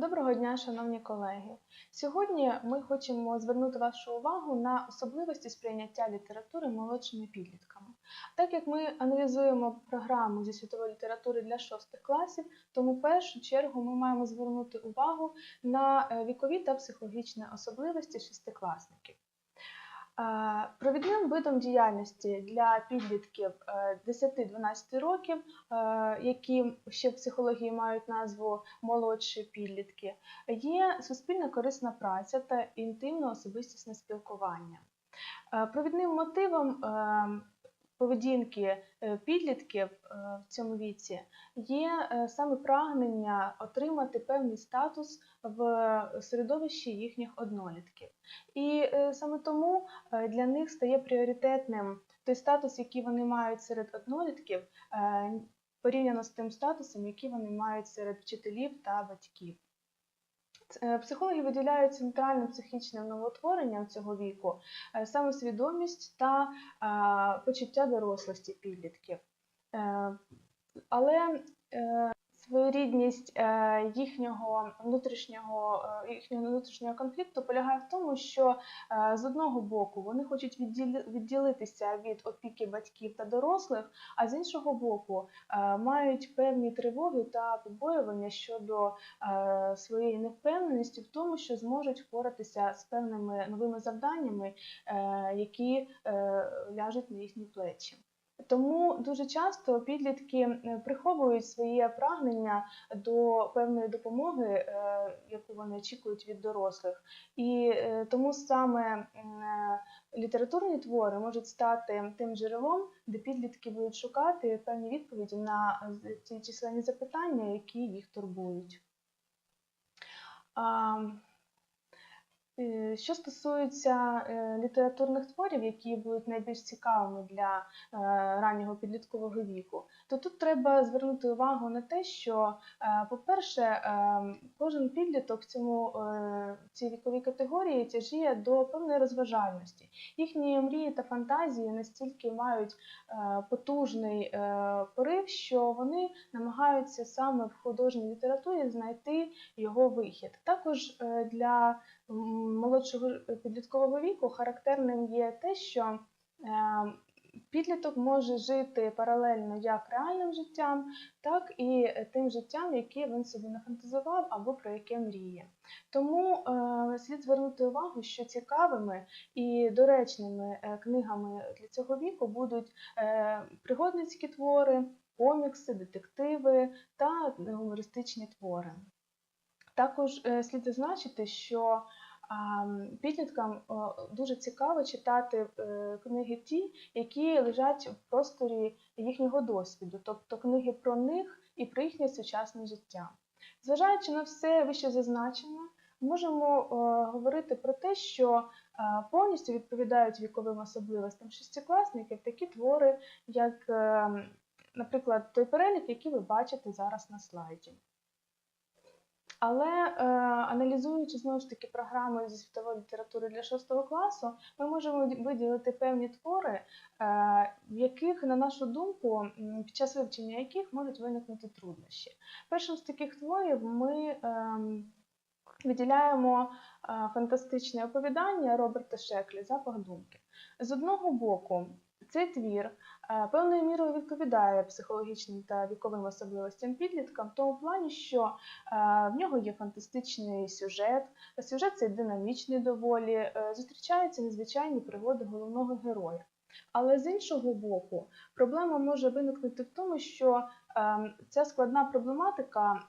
Доброго дня, шановні колеги. Сьогодні ми хочемо звернути вашу увагу на особливості сприйняття літератури молодшими підлітками. Так як ми аналізуємо програму зі світової літератури для шостих класів, тому в першу чергу ми маємо звернути увагу на е, вікові та психологічні особливості шестикласників. Е, Провідним видом діяльності для підлітків е, 10-12 років, е, які ще в психології мають назву молодші підлітки, є суспільна корисна праця та інтимно-особистісне спілкування. Е, Провідним мотивом е, поведінки е, підлітків е, в цьому віці є е, саме прагнення отримати певний статус в середовищі їхніх однолітків. І саме тому для них стає пріоритетним той статус, який вони мають серед однолітків, порівняно з тим статусом, який вони мають серед вчителів та батьків. Ц- е, Психологи виділяють центральним психічне новотворення цього віку саме самосвідомість та е, почуття дорослості підлітків. Е, Але е, своєрідність е, їхнього внутрішнього, е, їхнього внутрішнього конфлікту полягає в тому, що е, з одного боку вони хочуть відділитися від опіки батьків та дорослих, а з іншого боку мають певні тривоги та побоювання щодо своєї невпевненості в тому, що зможуть впоратися з певними новими завданнями, які ляжуть на їхні плечі. Тому дуже часто підлітки приховують своє прагнення до певної допомоги, е, яку вони очікують від дорослих, і е, тому саме літературні твори можуть стати тим джерелом, де підлітки будуть шукати певні відповіді на ті численні запитання, які їх турбують. Е, Що стосується е, літературних творів, які будуть найбільш цікавими для е, раннього підліткового віку, то тут треба звернути увагу на те, що, по-перше, кожен підліток в цьому цій віковій категорії тяжіє до певної розважальності. Їхні мрії та фантазії настільки мають потужний порив, що вони намагаються саме в художній літературі знайти його вихід. Також для молодшого підліткового віку характерним є те, що е, підліток може жити паралельно як реальним життям, так і тим життям, яке він собі нафантазував або про яке мріє. Тому е, слід звернути увагу, що цікавими і доречними е, книгами для цього віку будуть е, пригодницькі твори, комікси, детективи та гумористичні твори. Також е, слід зазначити, що підліткам дуже цікаво читати е, книги ті, які лежать в просторі їхнього досвіду, тобто книги про них і про їхнє сучасне життя. Зважаючи на все вище зазначене, можемо говорити про те, що е, повністю відповідають віковим особливостям шестикласників такі твори, як, е, наприклад, той перелік, який ви бачите зараз на слайді. Але е, аналізуючи знову ж таки програми зі світової літератури для 6 класу, ми можемо виділити певні твори, е, в яких, на нашу думку, під час вивчення яких можуть виникнути труднощі. Першим з таких творів ми ем, виділяємо е, фантастичне оповідання Роберта Шеклі Запах думки. З одного боку, цей твір е, певною мірою відповідає психологічним та віковим особливостям підлітка в тому плані, що е, в нього є фантастичний сюжет. Сюжет цей динамічний доволі, е, зустрічаються незвичайні пригоди головного героя. Але з іншого боку, проблема може виникнути в тому, що ця складна проблематика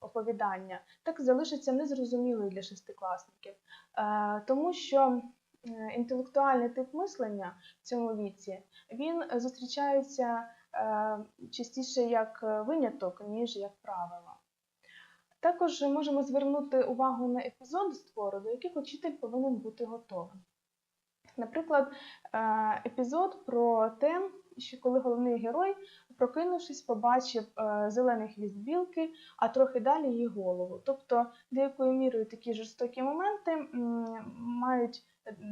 оповідання так залишиться незрозумілою для шестикласників, тому що інтелектуальний тип мислення в цьому віці він е, зустрічається е, частіше як е, виняток, ніж як правило. Також можемо звернути увагу на епізоди з твору, до яких учитель повинен бути готовим. Наприклад, е, епізод про те, що коли головний герой, прокинувшись, побачив е, зелений хвіст білки, а трохи далі її голову. Тобто, деякою мірою такі жорстокі моменти мають,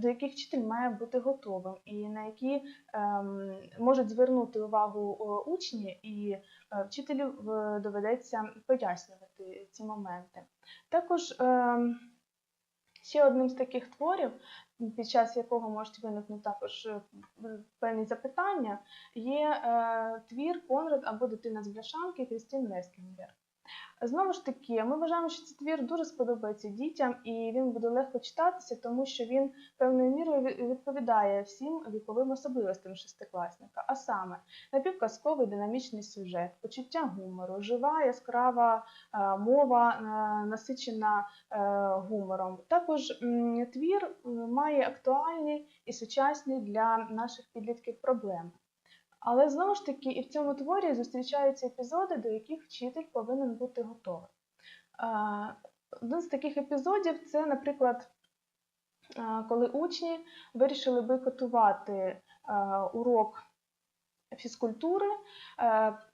до яких вчитель має бути готовим, і на які ем, можуть звернути увагу учні і е, вчителю доведеться пояснювати ці моменти. Також ем, ще одним з таких творів, під час якого можуть виникнути також е, певні запитання, є е, твір Конрад або Дитина з бляшанки Крістін Лескінгер. Знову ж таки, ми вважаємо, що цей твір дуже сподобається дітям, і він буде легко читатися, тому що він певною мірою відповідає всім віковим особливостям шестикласника. А саме напівказковий динамічний сюжет, почуття гумору, жива яскрава е, мова, е, насичена е, гумором. Також твір має актуальні і сучасні для наших підлітків проблеми. Але знову ж таки, і в цьому творі зустрічаються епізоди, до яких вчитель повинен бути готовий. Один з таких епізодів це, наприклад, коли учні вирішили бойкотувати урок фізкультури,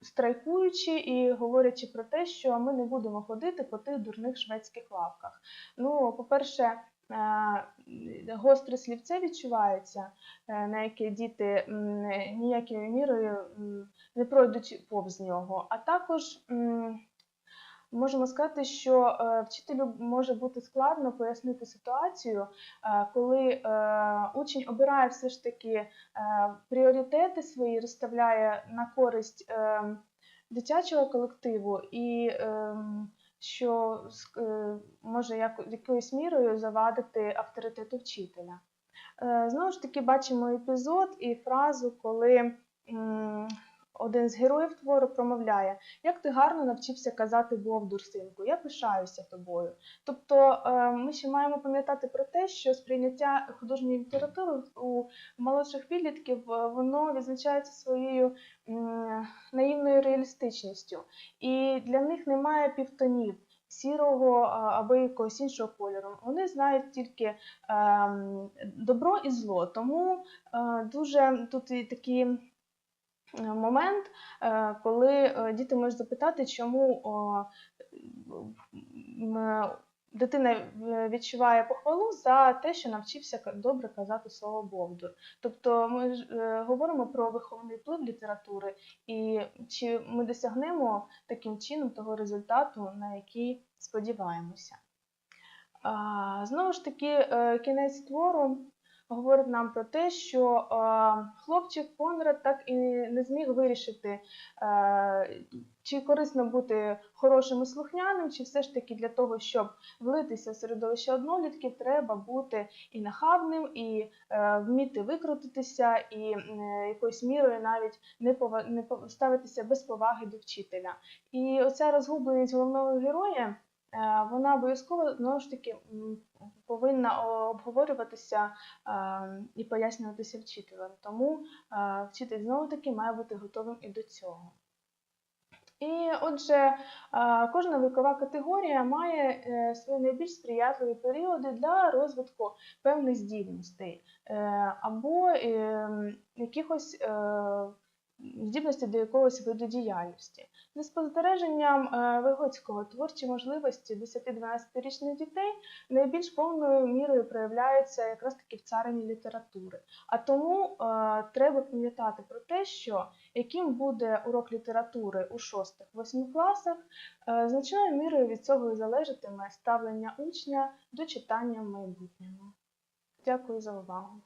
страйкуючи і говорячи про те, що ми не будемо ходити по тих дурних шведських лавках. Ну, по-перше, гостре слівце відчувається, е, на яке діти ніякою мірою не пройдуть повз нього. А також можемо сказати, що е, вчителю може бути складно пояснити ситуацію, е, коли е, учень обирає все ж таки е, пріоритети свої, розставляє на користь е, дитячого колективу і ем, що е, може як, якоюсь мірою завадити авторитету вчителя. Е, Знову ж таки, бачимо епізод і фразу, коли один з героїв твору промовляє: Як ти гарно навчився казати Бовдур, синку, я пишаюся тобою. Тобто е, ми ще маємо пам'ятати про те, що сприйняття художньої літератури у молодших підлітків воно відзначається своєю реалістичністю. І для них немає півтонів сірого або якогось іншого кольору. Вони знають тільки е, добро і зло. Тому е, дуже тут і такий е, момент, е, коли е, діти можуть запитати, чому дитина е, відчуває похвалу за те, що навчився добре казати слово Бовдур. Тобто ми е, говоримо про виховний вплив літератури, і чи ми досягнемо таким чином того результату, на який сподіваємося. Знову ж таки, е, кінець твору говорить нам про те, що хлопчик Конрад так і не зміг вирішити, чи корисно бути хорошим і слухняним, чи все ж таки для того, щоб влитися в середовище однолітків, треба бути і нахабним, і е, вміти викрутитися, і е, якоюсь мірою навіть не, пова- не ставитися без поваги до вчителя. І оця розгубленість головного героя. Е, Вона обов'язково знову ж таки повинна обговорюватися е, і пояснюватися вчителем. Тому е, вчитель знову таки має бути готовим і до цього. І отже, е, кожна вікова категорія має е, свої найбільш сприятливі періоди для розвитку певних здібностей е, або е, якихось здібностей до якогось виду діяльності. За спостереженням е, Вигоцького творчі можливості 10-12-річних дітей найбільш повною мірою проявляються якраз таки в царині літератури. А тому е, треба пам'ятати про те, що яким буде урок літератури у 6-8 класах, е, значною мірою від цього і залежатиме ставлення учня до читання в майбутньому. Дякую за увагу.